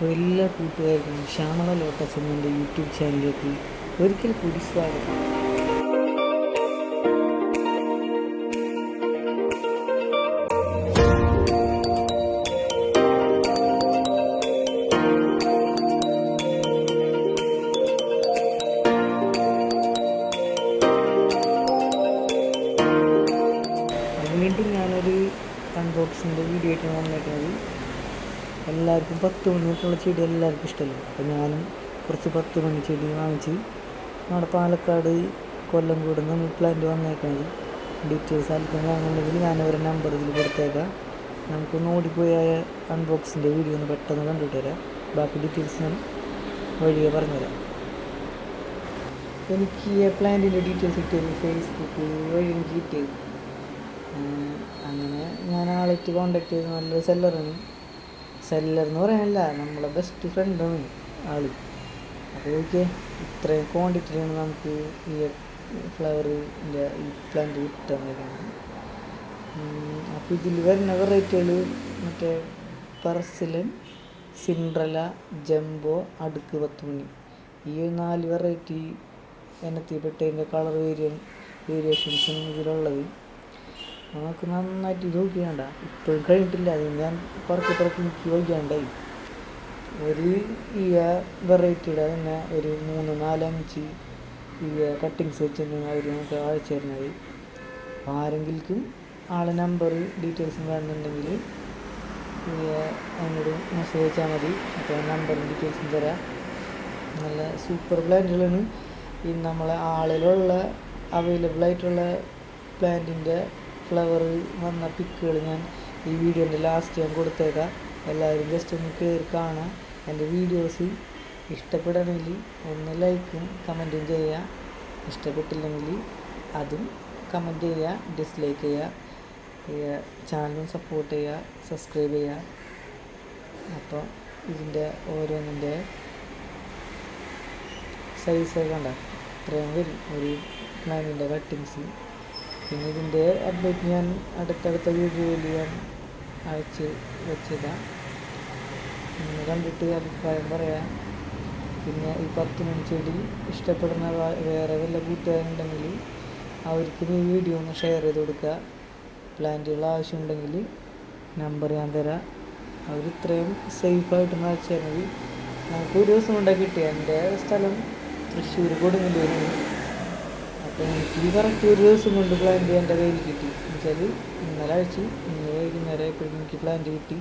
അപ്പോൾ എല്ലാ കൂട്ടുകാർക്കും ശ്യാമള ലോട്ടസ് എന്നെ യൂട്യൂബ് ചാനലിലേക്ക് ഒരിക്കൽ കൂടി സ്വാഗതം. വീണ്ടും ഞാനൊരു അൺബോക്സിന്റെ വീഡിയോ ആയിട്ടാണ് വന്നേക്കുന്നത്. എല്ലാവർക്കും പത്ത് മണിയൊക്കെയുള്ള ചെടി എല്ലാവർക്കും ഇഷ്ടമല്ലേ? അപ്പോൾ ഞാനും കുറച്ച് പത്ത് മണി ചെടി വാങ്ങിച്ച് നമ്മുടെ പാലക്കാട് കൊല്ലം കൂടുന്ന പ്ലാന്റ് വന്നേക്കുന്നത് ഡീറ്റെയിൽസ് ആർക്കും വാങ്ങുന്നുണ്ടെങ്കിൽ ഞാൻ അവരുടെ നമ്പർ ഇതിൽ കൊടുത്തേക്കാം. നമുക്കൊന്ന് ഓടിപ്പോയ അൺബോക്സിന്റെ വീഡിയോ ഒന്ന് പെട്ടെന്ന് കണ്ടിട്ട് വരാം ബാക്കി ഡീറ്റെയിൽസ് ഞാൻ വഴിയെ പറഞ്ഞുതരാം. എനിക്ക് പ്ലാന്റിന്റെ ഡീറ്റെയിൽസ് കിട്ടിയത് ഫേസ്ബുക്ക് വഴി എനിക്ക് കിട്ടിയത്. അങ്ങനെ ഞാൻ ആളായിട്ട് കോണ്ടാക്ട് ചെയ്ത് നല്ലൊരു സെല്ലറാണ് സെല്ലർ എന്ന് പറയാനല്ല നമ്മളെ ബെസ്റ്റ് ഫ്രണ്ടാണ് ആൾ. അപ്പോൾ ഓക്കെ ഇത്രയും ക്വാണ്ടിറ്റിയിലാണ് നമുക്ക് ഈ ഫ്ലവറിന്റെ ഈ പ്ലാന്റ് കിട്ടുന്നത് അപ്പോൾ ഇതിൽ വരുന്ന വെറൈറ്റികൾ മറ്റേ പെർസിലൻ സിൻഡ്രല ജംബോ അടുക്ക് പത്തുമണി. ഈ നാല് വെറൈറ്റി ഇനത്തിൽപ്പെട്ടതിന്റെ കളർ വേരിയൻ വേരിയേഷൻസും ഇതിലുള്ളത്. നമുക്ക് നന്നായിട്ട് ഇത് നോക്കിയാണ്ട. ഇപ്പോഴും കഴിഞ്ഞിട്ടില്ല. അത് ഞാൻ പുറത്ത് പുറത്ത് നിൽക്കി നോക്കിയാണ്ടായി ഒരു ഈ വെറൈറ്റിയുടെ തന്നെ ഒരു മൂന്ന് നാലഞ്ച് ഈ കട്ടിങ്സ് വെച്ചിട്ടുണ്ടെങ്കിൽ അവർ നമുക്ക് അയച്ചു തരുന്നത്. ആരെങ്കിലും ആളെ നമ്പർ ഡീറ്റെയിൽസും വേണമെന്നുണ്ടെങ്കിൽ അതിനോട് മെസ്സേജ് അയച്ചാൽ മതി. അപ്പോൾ നമ്പറും ഡീറ്റെയിൽസും തരാം. നല്ല സൂപ്പർ പ്ലാന്റുകളാണ് ഈ നമ്മളെ ആളിലുള്ള അവൈലബിൾ ആയിട്ടുള്ള പ്ലാന്റിന്റെ ഫ്ലവർ വന്ന പിക്കുകൾ ഞാൻ ഈ വീഡിയോന്റെ ലാസ്റ്റ് ഞാൻ കൊടുത്തേക്കാം. എല്ലാവരും ജസ്റ്റ് ഒന്ന് കയറി കാണാം. എന്റെ വീഡിയോസ് ഇഷ്ടപ്പെടണമെങ്കിൽ ഒന്ന് ലൈക്കും കമന്റും ചെയ്യുക. ഇഷ്ടപ്പെട്ടില്ലെങ്കിൽ അതും കമന്റ് ചെയ്യുക ഡിസ്ലൈക്ക് ചെയ്യുക. ചാനലും സപ്പോർട്ട് ചെയ്യുക സബ്സ്ക്രൈബ് ചെയ്യുക. അപ്പോൾ ഇതിന്റെ ഓരോന്നിന്റെ സൈസ് കണ്ട? ഇത്രയും വരും. ഒരു പ്ലാനിന്റെ കട്ടിങ്സ് പിന്നെ ഇതിന്റെ അപ്ഡേറ്റ് ഞാൻ അടുത്തടുത്ത വീഡിയോയിൽ ഞാൻ അയച്ച് വെച്ചതാണ് നിങ്ങൾ കണ്ടിട്ട് അഭിപ്രായം പറയാം. പിന്നെ ഈ പത്ത് ചെടി ഇഷ്ടപ്പെടുന്ന വേറെ വല്ല കൂട്ടുകാരുണ്ടെങ്കിൽ അവർക്ക് ഈ വീഡിയോ ഒന്ന് ഷെയർ ചെയ്ത് കൊടുക്കുക. പ്ലാന്റുകൾ ആവശ്യമുണ്ടെങ്കിൽ നമ്പർ ഞാൻ തരാം. അവർ ഇത്രയും സേഫായിട്ട് അയച്ചു തരുന്നത് നമുക്ക് ഒരു ദിവസം കൊണ്ടാണ് കിട്ടിയ. എന്റെ സ്ഥലം തൃശ്ശൂർ കൊടുങ്ങല്ലൂരാണ്. എനിക്ക് കറക്റ്റ് ഒരു ദിവസം കൊണ്ട് പ്ലാന്റ് എന്റെ കയ്യിൽ കിട്ടി. എന്നുവെച്ചാൽ ഇന്നലെ അയച്ചു ഇന്ന് വൈകുന്നേരം ആയപ്പോഴേക്കും എനിക്ക് പ്ലാന്റ് കിട്ടി.